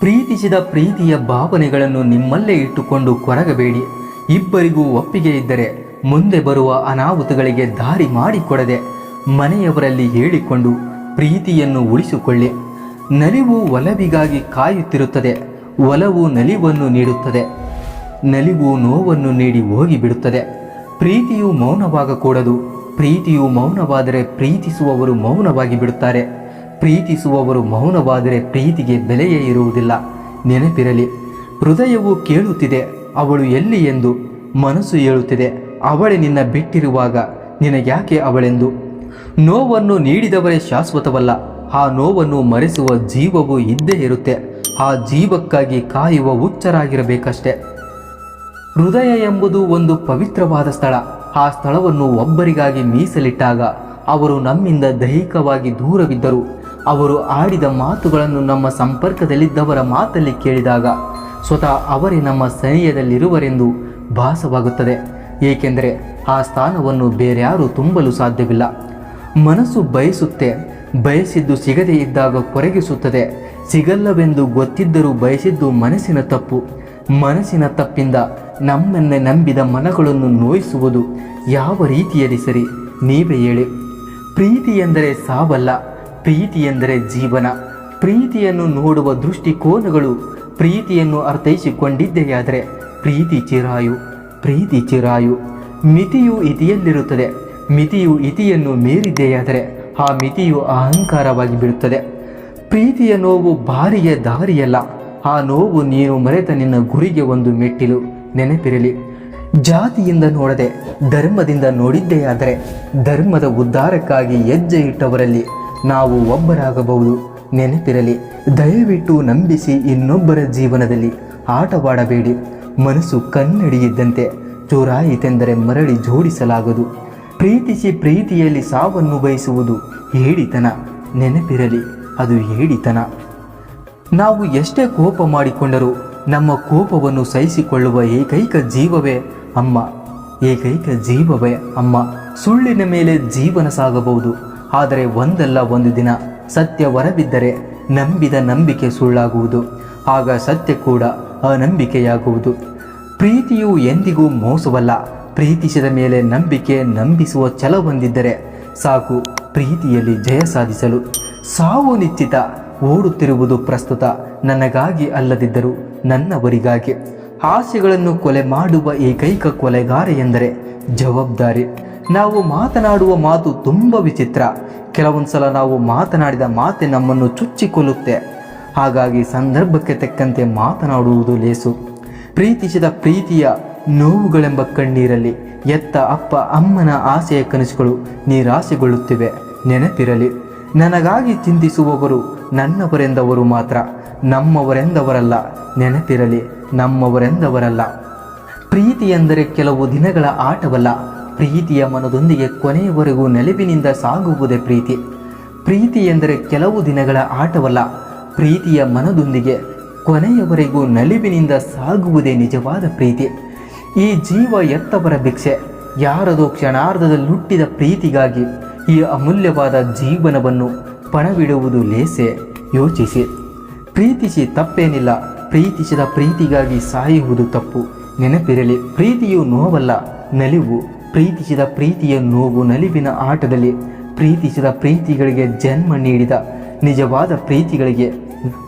ಪ್ರೀತಿಸಿದ ಪ್ರೀತಿಯ ಭಾವನೆಗಳನ್ನು ನಿಮ್ಮಲ್ಲೇ ಇಟ್ಟುಕೊಂಡು ಕೊರಗಬೇಡಿ. ಇಬ್ಬರಿಗೂ ಒಪ್ಪಿಗೆ ಇದ್ದರೆ ಮುಂದೆ ಬರುವ ಅನಾಹುತಗಳಿಗೆ ದಾರಿ ಮಾಡಿಕೊಡದೆ ಮನೆಯವರಲ್ಲಿ ಹೇಳಿಕೊಂಡು ಪ್ರೀತಿಯನ್ನು ಉಳಿಸಿಕೊಳ್ಳಿ. ನಲಿವು ಒಲವಿಗಾಗಿ ಕಾಯುತ್ತಿರುತ್ತದೆ, ಒಲವು ನಲಿವನ್ನು ನೀಡುತ್ತದೆ. ನಲಿವು ನೋವನ್ನು ನೀಡಿ ಹೋಗಿಬಿಡುತ್ತದೆ. ಪ್ರೀತಿಯು ಮೌನವಾಗಕೂಡದು, ಪ್ರೀತಿಯು ಮೌನವಾದರೆ ಪ್ರೀತಿಸುವವರು ಮೌನವಾಗಿ ಬಿಡುತ್ತಾರೆ ಪ್ರೀತಿಸುವವರು ಮೌನವಾದರೆ ಪ್ರೀತಿಗೆ ಬೆಲೆಯೇ ಇರುವುದಿಲ್ಲ. ನೆನಪಿರಲಿ, ಹೃದಯವು ಕೇಳುತ್ತಿದೆ, ಅವಳು ಎಲ್ಲಿ ಎಂದು ಮನಸ್ಸು ಹೇಳುತ್ತಿದೆ ಅವಳೇ ನಿನ್ನ ಬಿಟ್ಟಿರುವಾಗ ನಿನಗ್ಯಾಕೆ ಅವಳೆಂದು? ನೋವನ್ನು ನೀಡಿದವರೇ ಶಾಶ್ವತವಲ್ಲ, ಆ ನೋವನ್ನು ಮರೆಸುವ ಜೀವವು ಇದ್ದೇ ಇರುತ್ತೆ, ಆ ಜೀವಕ್ಕಾಗಿ ಕಾಯುವ ಹುಚ್ಚರಾಗಿರಬೇಕಷ್ಟೆ. ಹೃದಯ ಎಂಬುದು ಒಂದು ಪವಿತ್ರವಾದ ಸ್ಥಳ, ಆ ಸ್ಥಳವನ್ನು ಒಬ್ಬರಿಗಾಗಿ ಮೀಸಲಿಟ್ಟಾಗ ಅವರು ನಮ್ಮಿಂದ ದೈಹಿಕವಾಗಿ ದೂರವಿದ್ದರು. ಅವರು ಆಡಿದ ಮಾತುಗಳನ್ನು ನಮ್ಮ ಸಂಪರ್ಕದಲ್ಲಿದ್ದವರ ಮಾತಲ್ಲಿ ಕೇಳಿದಾಗ ಸ್ವತಃ ಅವರೇ ನಮ್ಮ ಸನಿಯದಲ್ಲಿರುವರೆಂದು ಭಾಸವಾಗುತ್ತದೆ. ಏಕೆಂದರೆ ಆ ಸ್ಥಾನವನ್ನು ಬೇರ್ಯಾರೂ ತುಂಬಲು ಸಾಧ್ಯವಿಲ್ಲ. ಮನಸ್ಸು ಬಯಸುತ್ತೆ, ಬಯಸಿದ್ದು ಸಿಗದೇ ಇದ್ದಾಗ ಕೊರಗಿಸುತ್ತದೆ. ಸಿಗಲ್ಲವೆಂದು ಗೊತ್ತಿದ್ದರೂ ಬಯಸಿದ್ದು ಮನಸ್ಸಿನ ತಪ್ಪು. ಮನಸ್ಸಿನ ತಪ್ಪಿಂದ ನಮ್ಮನ್ನೇ ನಂಬಿದ ಮನಗಳನ್ನು ನೋಯಿಸುವುದು ಯಾವ ರೀತಿಯಲ್ಲಿ ಸರಿ? ನೀವೇ ಹೇಳಿ. ಪ್ರೀತಿ ಎಂದರೆ ಸಾವಲ್ಲ, ಪ್ರೀತಿ ಎಂದರೆ ಜೀವನ. ಪ್ರೀತಿಯನ್ನು ನೋಡುವ ದೃಷ್ಟಿಕೋನಗಳು ಪ್ರೀತಿಯನ್ನು ಅರ್ಥೈಸಿಕೊಂಡಿದ್ದೆಯಾದರೆ ಪ್ರೀತಿ ಚಿರಾಯು ಪ್ರೀತಿ ಚಿರಾಯು. ಮಿತಿಯು ಇತಿಯಲ್ಲಿರುತ್ತದೆ, ಮಿತಿಯು ಇತಿಯನ್ನು ಮೀರಿದ್ದೆಯಾದರೆ ಆ ಮಿತಿಯು ಅಹಂಕಾರವಾಗಿ ಬಿಡುತ್ತದೆ ಪ್ರೀತಿಯ ನೋವು ಬಾರಿಯ ದಾರಿಯಲ್ಲ, ಆ ನೋವು ನೀನು ಮರೆತ ನಿನ್ನ ಗುರಿಗೆ ಒಂದು ಮೆಟ್ಟಿಲು, ನೆನಪಿರಲಿ. ಜಾತಿಯಿಂದ ನೋಡದೆ ಧರ್ಮದಿಂದ ನೋಡಿದ್ದೆಯಾದರೆ ಧರ್ಮದ ಉದ್ಧಾರಕ್ಕಾಗಿ ಹೆಜ್ಜೆ ಇಟ್ಟವರಲ್ಲಿ ನಾವು ಒಬ್ಬರಾಗಬಹುದು. ನೆನಪಿರಲಿ, ದಯವಿಟ್ಟು ನಂಬಿಸಿ ಇನ್ನೊಬ್ಬರ ಜೀವನದಲ್ಲಿ ಆಟವಾಡಬೇಡಿ. ಮನಸ್ಸು ಕನ್ನಡಿಯಿದ್ದಂತೆ ಚೋರಾಯಿತೆಂದರೆ ಮರಳಿ ಜೋಡಿಸಲಾಗದು. ಪ್ರೀತಿಸಿ ಪ್ರೀತಿಯಲ್ಲಿ ಸಾವನ್ನು ಬಯಸುವುದು ಹೇಳಿತನ ನೆನಪಿರಲಿ, ಅದು ಹೇಳಿತನ ನಾವು ಎಷ್ಟೇ ಕೋಪ ಮಾಡಿಕೊಂಡರೂ ನಮ್ಮ ಕೋಪವನ್ನು ಸಹಿಸಿಕೊಳ್ಳುವ ಏಕೈಕ ಜೀವವೇ ಅಮ್ಮ. ಏಕೈಕ ಜೀವವೇ ಅಮ್ಮ. ಸುಳ್ಳಿನ ಮೇಲೆ ಜೀವನ ಸಾಗಬಹುದು. ಆದರೆ ಒಂದಲ್ಲ ಒಂದು ದಿನ ಸತ್ಯ ಹೊರಬಿದ್ದರೆ ನಂಬಿದ ನಂಬಿಕೆ ಸುಳ್ಳಾಗುವುದು. ಆಗ ಸತ್ಯ ಕೂಡ ಅನಂಬಿಕೆಯಾಗುವುದು. ಪ್ರೀತಿಯು ಎಂದಿಗೂ ಮೋಸವಲ್ಲ. ಪ್ರೀತಿಸಿದ ಮೇಲೆ ನಂಬಿಕೆ ನಂಬಿಸುವ ಛಲ ಹೊಂದಿದ್ದರೆ ಸಾಕು ಪ್ರೀತಿಯಲ್ಲಿ ಜಯ ಸಾಧಿಸಲು. ಸಾವು ನಿಶ್ಚಿತ. ಓಡುತ್ತಿರುವುದು ಪ್ರಸ್ತುತ. ನನಗಾಗಿ ಅಲ್ಲದಿದ್ದರೂ ನನ್ನವರಿಗಾಗಿ. ಆಸೆಗಳನ್ನು ಕೊಲೆ ಮಾಡುವ ಏಕೈಕ ಕೊಲೆಗಾರ ಎಂದರೆ ಜವಾಬ್ದಾರಿ. ನಾವು ಮಾತನಾಡುವ ಮಾತು ತುಂಬ ವಿಚಿತ್ರ. ಕೆಲವೊಂದ್ಸಲ ನಾವು ಮಾತನಾಡಿದ ಮಾತೆ ನಮ್ಮನ್ನು ಚುಚ್ಚಿಕೊಲ್ಲುತ್ತೆ ಹಾಗಾಗಿ ಸಂದರ್ಭಕ್ಕೆ ತಕ್ಕಂತೆ ಮಾತನಾಡುವುದು ಲೇಸು. ಪ್ರೀತಿಸಿದ ಪ್ರೀತಿಯ ನೋವುಗಳೆಂಬ ಕಣ್ಣೀರಲ್ಲಿ ಎತ್ತ ಅಪ್ಪ ಅಮ್ಮನ ಆಸೆಯ ಕನಸುಗಳು ನಿರಾಸೆಗೊಳ್ಳುತ್ತಿವೆ. ನೆನಪಿರಲಿ. ನನಗಾಗಿ ಚಿಂತಿಸುವವರು ನನ್ನವರೆಂದವರು ಮಾತ್ರ. ನಮ್ಮವರೆಂದವರಲ್ಲ, ನೆನಪಿರಲಿ, ನಮ್ಮವರೆಂದವರಲ್ಲ. ಪ್ರೀತಿ ಎಂದರೆ ಕೆಲವು ದಿನಗಳ ಆಟವಲ್ಲ, ಪ್ರೀತಿಯ ಮನದೊಂದಿಗೆ ಕೊನೆಯವರೆಗೂ ನೆಲವಿನಿಂದ ಸಾಗುವುದೇ ಪ್ರೀತಿ. ಪ್ರೀತಿ ಎಂದರೆ ಕೆಲವು ದಿನಗಳ ಆಟವಲ್ಲ, ಪ್ರೀತಿಯ ಮನದೊಂದಿಗೆ ಕೊನೆಯವರೆಗೂ ನಲಿವಿನಿಂದ ಸಾಗುವುದೇ ನಿಜವಾದ ಪ್ರೀತಿ. ಈ ಜೀವ ಎತ್ತವರ ಭಿಕ್ಷೆ, ಯಾರದೋ ಕ್ಷಣಾರ್ಧದಲ್ಲುಟ್ಟಿದ ಪ್ರೀತಿಗಾಗಿ ಈ ಅಮೂಲ್ಯವಾದ ಜೀವನವನ್ನು ಪಣವಿಡುವುದು ಲೇಸೆ, ಯೋಚಿಸಿ. ಪ್ರೀತಿಸಿ ತಪ್ಪೇನಿಲ್ಲ, ಪ್ರೀತಿಸಿದ ಪ್ರೀತಿಗಾಗಿ ಸಾಯುವುದು ತಪ್ಪು. ನೆನಪಿರಲಿ, ಪ್ರೀತಿಯು ನೋವಲ್ಲ, ನಲಿವು. ಪ್ರೀತಿಸಿದ ಪ್ರೀತಿಯ ನೋವು ನಲಿವಿನ ಆಟದಲ್ಲಿ. ಪ್ರೀತಿಸಿದ ಪ್ರೀತಿಗಳಿಗೆ ಜನ್ಮ ನೀಡಿದ, ನಿಜವಾದ ಪ್ರೀತಿಗಳಿಗೆ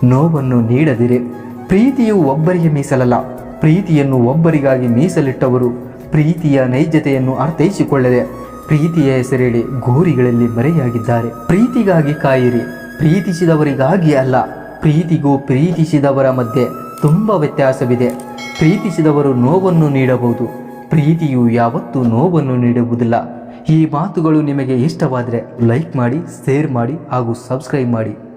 ನೋವನ್ನು ನೀಡದಿರಿ. ಪ್ರೀತಿಯು ಒಬ್ಬರಿಗೆ ಮೀಸಲಲ್ಲ, ಪ್ರೀತಿಯನ್ನು ಒಬ್ಬರಿಗಾಗಿ ಮೀಸಲಿಟ್ಟವರು. ಪ್ರೀತಿಯ ನೈಜತೆಯನ್ನು ಅರ್ಥೈಸಿಕೊಳ್ಳದೆ, ಪ್ರೀತಿಯ ಹೆಸರೇಳಿ ಗೋರಿಗಳಲ್ಲಿ ಮರೆಯಾಗಿದ್ದಾರೆ. ಪ್ರೀತಿಗಾಗಿ ಕಾಯಿರಿ, ಪ್ರೀತಿಸಿದವರಿಗಾಗಿ ಅಲ್ಲ ಪ್ರೀತಿಗೂ ಪ್ರೀತಿಸಿದವರ ಮಧ್ಯೆ ತುಂಬ ವ್ಯತ್ಯಾಸವಿದೆ. ಪ್ರೀತಿಸಿದವರು ನೋವನ್ನು ನೀಡಬಹುದು. ಪ್ರೀತಿಯು ಯಾವತ್ತೂ ನೋವನ್ನು ನೀಡುವುದಿಲ್ಲ. ಈ ಮಾತುಗಳು ನಿಮಗೆ ಇಷ್ಟವಾದರೆ ಲೈಕ್ ಮಾಡಿ, ಶೇರ್ ಮಾಡಿ ಹಾಗೂ ಸಬ್ಸ್ಕ್ರೈಬ್ ಮಾಡಿ.